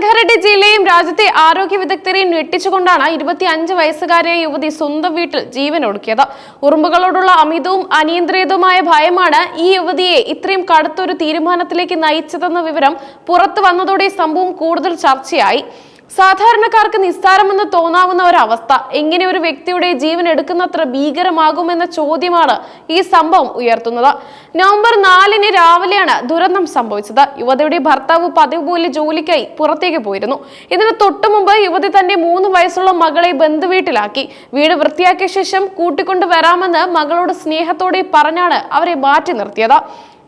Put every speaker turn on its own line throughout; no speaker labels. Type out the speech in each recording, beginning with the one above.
സംഘാറെഡ്ഡി ജില്ലയും രാജ്യത്തെ ആരോഗ്യ വിദഗ്ധരെയും ഞെട്ടിച്ചുകൊണ്ടാണ് ഇരുപത്തി അഞ്ച് വയസ്സുകാരിയായ യുവതി സ്വന്തം വീട്ടിൽ ജീവൻ ഒടുക്കിയത്. ഉറുമ്പുകളോടുള്ള അമിതവും അനിയന്ത്രിതവുമായ ഭയമാണ് ഈ യുവതിയെ ഇത്രയും കടുത്തൊരു തീരുമാനത്തിലേക്ക് നയിച്ചതെന്ന വിവരം പുറത്തു വന്നതോടെ സംഭവം കൂടുതൽ ചർച്ചയായി. സാധാരണക്കാർക്ക് നിസ്സാരമെന്ന് തോന്നാവുന്ന ഒരവസ്ഥ. എങ്ങനെ ഒരു വ്യക്തിയുടെ ജീവൻ എടുക്കുന്നത്ര ഭീകരമാകുമെന്ന ചോദ്യമാണ് ഈ സംഭവം ഉയർത്തുന്നത്. നവംബർ നാലിന് രാവിലെയാണ് ദുരന്തം സംഭവിച്ചത്. യുവതിയുടെ ഭർത്താവ് പതിവ് പോലെ ജോലിക്കായി പുറത്തേക്ക് പോയിരുന്നു. ഇതിന് തൊട്ടു മുമ്പ് യുവതി തന്റെ മൂന്ന് വയസ്സുള്ള മകളെ ബന്ധുവീട്ടിലാക്കി. വീട് വൃത്തിയാക്കിയ ശേഷം കൂട്ടിക്കൊണ്ടു വരാമെന്ന് മകളോട് സ്നേഹത്തോടെ പറഞ്ഞാണ് അവരെ മാറ്റി നിർത്തിയത്.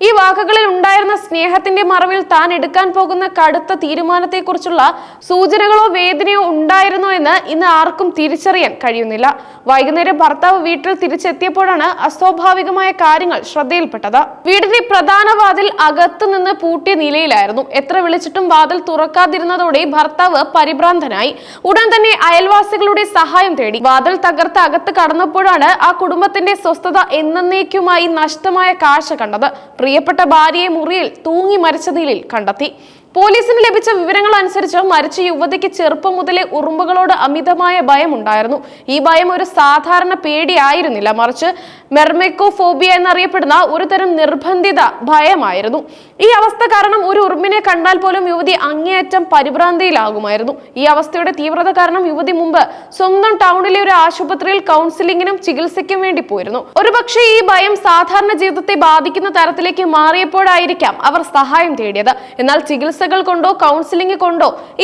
ഈ വാക്കുകളിൽ ഉണ്ടായിരുന്ന സ്നേഹത്തിന്റെ മറവിൽ താൻ എടുക്കാൻ പോകുന്ന കടുത്ത തീരുമാനത്തെക്കുറിച്ചുള്ള സൂചനകളോ വേദനയോ ഉണ്ടായിരുന്നോ എന്ന് ഇന്ന് ആർക്കും തിരിച്ചറിയാൻ കഴിയുന്നില്ല. വൈകുന്നേരം ഭർത്താവ് വീട്ടിൽ തിരിച്ചെത്തിയപ്പോഴാണ് അസ്വാഭാവികമായ കാര്യങ്ങൾ ശ്രദ്ധയിൽപ്പെട്ടത്. വീടിന്റെ പ്രധാന വാതിൽ അകത്തു നിന്ന് പൂട്ടിയ നിലയിലായിരുന്നു. എത്ര വിളിച്ചിട്ടും വാതിൽ തുറക്കാതിരുന്നതോടെ ഭർത്താവ് പരിഭ്രാന്തനായി. ഉടൻ തന്നെ അയൽവാസികളുടെ സഹായം തേടി. വാതിൽ തകർത്ത് അകത്ത് കടന്നപ്പോഴാണ് ആ കുടുംബത്തിന്റെ സ്വസ്ഥത എന്നേക്കുമായി നഷ്ടമായ കാഴ്ച കണ്ടത്. പ്രിയപ്പെട്ട ഭാര്യയെ മുറിയിൽ തൂങ്ങി മരിച്ച നിലയിൽ കണ്ടെത്തി. പോലീസിന് ലഭിച്ച വിവരങ്ങൾ അനുസരിച്ച് മരിച്ച യുവതിക്ക് ചെറുപ്പം മുതലേ ഉറുമ്പുകളോട് അമിതമായ ഭയം ഉണ്ടായിരുന്നു ഈ ഭയം ഒരു സാധാരണ പേടിയായിരുന്നില്ല. മറിച്ച് മെർമെക്കോഫോബിയ എന്നറിയപ്പെടുന്ന ഒരു തരം നിർബന്ധിത ഭയമായിരുന്നു. ഈ അവസ്ഥ കാരണം ഒരു ഉറുമ്പിനെ കണ്ടാൽ പോലും യുവതി അങ്ങേയറ്റം പരിഭ്രാന്തിയിലാകുമായിരുന്നു. ഈ അവസ്ഥയുടെ തീവ്രത കാരണം യുവതി മുമ്പ് സ്വന്തം ടൗണിലെ ഒരു ആശുപത്രിയിൽ കൗൺസിലിംഗിനും ചികിത്സയ്ക്കും വേണ്ടി പോയിരുന്നു. ഒരുപക്ഷെ ഈ ഭയം സാധാരണ ജീവിതത്തെ ബാധിക്കുന്ന തരത്തിലേക്ക് മാറിയപ്പോഴായിരിക്കാം അവർ സഹായം തേടിയത്. എന്നാൽ ചികിത്സകൾ കൊണ്ടോ കൗൺസിലിംഗ് കൊണ്ടോ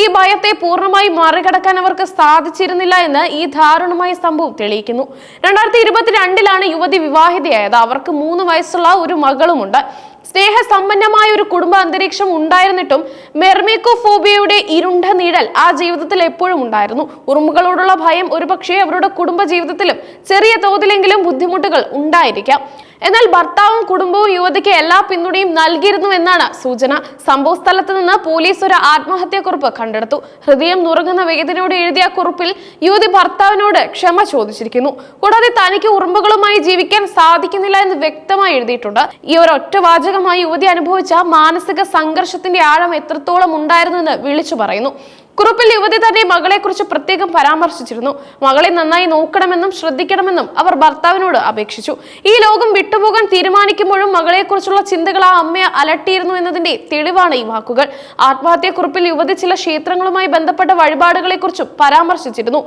ഈ ഭയത്തെ പൂർണമായി മറികടക്കാൻ അവർക്ക് സാധിച്ചിരുന്നില്ല എന്ന് ഈ ദാരുണമായ സംഭവം തെളിയിക്കുന്നു. രണ്ടായിരത്തി ഇരുപത്തിരണ്ടിലാണ് യുവതി വിവാഹിതയായത്. അവർക്ക് മൂന്ന് വയസ്സുള്ള ഒരു മകളുമുണ്ട്. സ്നേഹസമ്പന്നമായ ഒരു കുടുംബ അന്തരീക്ഷം ഉണ്ടായിരുന്നിട്ടും മെർമിക്കോഫോബിയയുടെ ഇരുണ്ട നീഴൽ ആ ജീവിതത്തിൽ എപ്പോഴും ഉണ്ടായിരുന്നു. ഉറുമ്പുകളോടുള്ള ഭയം ഒരുപക്ഷെ അവരുടെ കുടുംബ ജീവിതത്തിലും ചെറിയ തോതിലെങ്കിലും ബുദ്ധിമുട്ടുകൾ ഉണ്ടായിരിക്കാം. എന്നാൽ ഭർത്താവും കുടുംബവും യുവതിക്ക് എല്ലാ പിന്തുണയും നൽകിയിരുന്നു എന്നാണ് സൂചന. സംഭവ സ്ഥലത്ത് നിന്ന് പോലീസ് ഒരു ആത്മഹത്യാക്കുറിപ്പ് കണ്ടെടുത്തു. ഹൃദയം നുറങ്ങുന്ന വേദനയോട് എഴുതിയ കുറിപ്പിൽ യുവതി ഭർത്താവിനോട് ക്ഷമ ചോദിച്ചിരിക്കുന്നു. കൂടാതെ തനിക്ക് ഉറുമ്പുകളുമായി ജീവിക്കാൻ സാധിക്കുന്നില്ല എന്ന് വ്യക്തമായി എഴുതിയിട്ടുണ്ട്. ഈ ഒരു ഒറ്റ വാചകമായി യുവതി അനുഭവിച്ച മാനസിക സംഘർഷത്തിന്റെ ആഴം എത്രത്തോളം ഉണ്ടായിരുന്നു എന്ന് വിളിച്ചു പറയുന്നു. കുറിപ്പിൽ യുവതി തന്റെ മകളെക്കുറിച്ച് പ്രത്യേകം പരാമർശിച്ചിരുന്നു. മകളെ നന്നായി നോക്കണമെന്നും ശ്രദ്ധിക്കണമെന്നും അവർ ഭർത്താവിനോട് അപേക്ഷിച്ചു. ഈ ലോകം വിട്ടുപോകാൻ തീരുമാനിക്കുമ്പോഴും മകളെക്കുറിച്ചുള്ള ചിന്തകൾ ആ അമ്മയെ അലട്ടിയിരുന്നു എന്നതിന്റെ തെളിവാണ് ഈ വാക്കുകൾ. ആത്മഹത്യാക്കുറിപ്പിൽ യുവതി ചില ക്ഷേത്രങ്ങളുമായി ബന്ധപ്പെട്ട വഴിപാടുകളെക്കുറിച്ചും പരാമർശിച്ചിരുന്നു.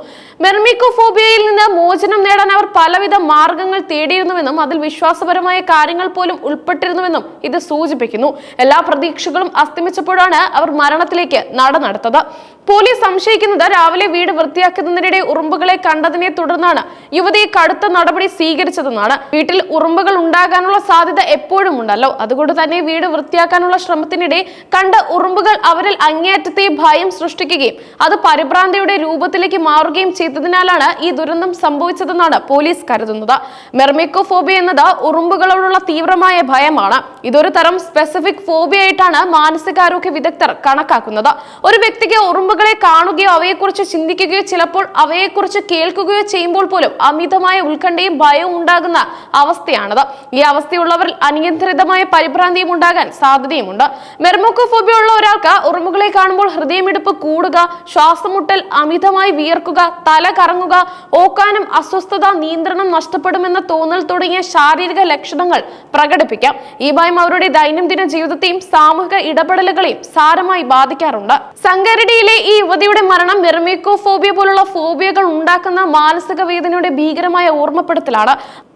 മെർമിക്കോഫോബിയയിൽ നിന്ന് മോചനം നേടാൻ അവർ പലവിധ മാർഗങ്ങൾ തേടിയിരുന്നുവെന്നും അതിൽ വിശ്വാസപരമായ കാര്യങ്ങൾ പോലും ഉൾപ്പെട്ടിരുന്നുവെന്നും ഇത് സൂചിപ്പിക്കുന്നു. എല്ലാ പ്രതീക്ഷകളും അസ്തമിച്ചപ്പോഴാണ് അവർ മരണത്തിലേക്ക് നടന്നെടുത്തത് പോലീസ് സംശയിക്കുന്നത് രാവിലെ വീട് വൃത്തിയാക്കുന്നതിനിടെ ഉറുമ്പുകളെ കണ്ടതിനെ തുടർന്നാണ് യുവതി കടുത്ത നടപടി സ്വീകരിച്ചതെന്നാണ്. വീട്ടിൽ ഉറുമ്പുകൾ ഉണ്ടാകാനുള്ള സാധ്യത എപ്പോഴും ഉണ്ടല്ലോ അതുകൊണ്ട് തന്നെ വീട് വൃത്തിയാക്കാനുള്ള ശ്രമത്തിനിടെ കണ്ട ഉറുമ്പുകൾ അവരിൽ അങ്ങേയറ്റത്തെ ഭയം സൃഷ്ടിക്കുകയും അത് പരിഭ്രാന്തിയുടെ രൂപത്തിലേക്ക് മാറുകയും ചെയ്തതിനാലാണ് ഈ ദുരന്തം സംഭവിച്ചതെന്നാണ് പോലീസ് കരുതുന്നത്. മെർമിക്കോഫോബിയ എന്നത് ഉറുമ്പുകളോടുള്ള തീവ്രമായ ഭയമാണ്. ഇതൊരു തരം സ്പെസിഫിക് ഫോബിയ ആയിട്ടാണ് മാനസികാരോഗ്യ വിദഗ്ധർ കണക്കാക്കുന്നത്. ഒരു വ്യക്തിക്ക് ഉറുമ്പുകളെ കാണുകയോ അവയെക്കുറിച്ച് ചിന്തിക്കുകയോ ചിലപ്പോൾ അവയെക്കുറിച്ച് കേൾക്കുകയോ ചെയ്യുമ്പോൾ പോലും അമിതമായ ഉത്കണ്ഠയും ഭയവും ഉണ്ടാകുന്ന അവസ്ഥയാണത്. ഈ അവസ്ഥയുള്ളവരിൽ അനിയന്ത്രിതമായ പരിഭ്രാന്തിയും ഉണ്ടാകാൻ സാധ്യതയുമുണ്ട്. മെർമോക്കോഫോബിയ ഉള്ള ഒരാൾക്ക് ഉറുമ്പുകളെ കാണുമ്പോൾ ഹൃദയമിടിപ്പ് കൂടുക ശ്വാസമുട്ടൽ അമിതമായി വിയർക്കുക തല കറങ്ങുക ഓക്കാനും അസ്വസ്ഥത നിയന്ത്രണം നഷ്ടപ്പെടുമെന്ന തോന്നൽ തുടങ്ങിയ ശാരീരിക ലക്ഷണങ്ങൾ പ്രകടിപ്പിക്കാം. ഈ ഭയം അവരുടെ ദൈനംദിന ജീവിതത്തെയും സാമൂഹിക ഇടപെടലുകളെയും സാരമായി ബാധിക്കാറുണ്ട്. സംഗരടിയിലെ ഈ യുവതിയുടെ മരണം മെർമേക്കോഫോബിയ പോലുള്ള ഫോബിയകൾ ഉണ്ടാക്കുന്ന മാനസിക വേദനയുടെ ഭീകരമായ ഓർമ്മപ്പെടുത്തലാണ്.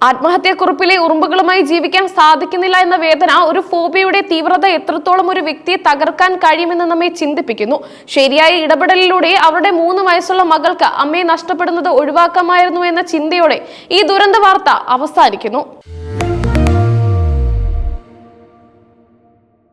ആത്മഹത്യാക്കുറിപ്പിലെ ഉറുമ്പുകളുമായി ജീവിക്കാൻ സാധിക്കുന്നില്ല എന്ന വേദന ഒരു ഫോബിയയുടെ തീവ്രത എത്രത്തോളം ഒരു വ്യക്തിയെ തകർക്കാൻ കഴിയുമെന്ന് നമ്മെ ചിന്തിപ്പിക്കുന്നു. ശരിയായ ഇടപെടലിലൂടെ അവരുടെ മൂന്ന് വയസ്സുള്ള മകൾക്ക് അമ്മയെ നഷ്ടപ്പെടുന്നത് ഒഴിവാക്കാമായിരുന്നു എന്ന ചിന്തയോടെ ഈ ദുരന്ത വാർത്ത അവസാനിക്കുന്നു.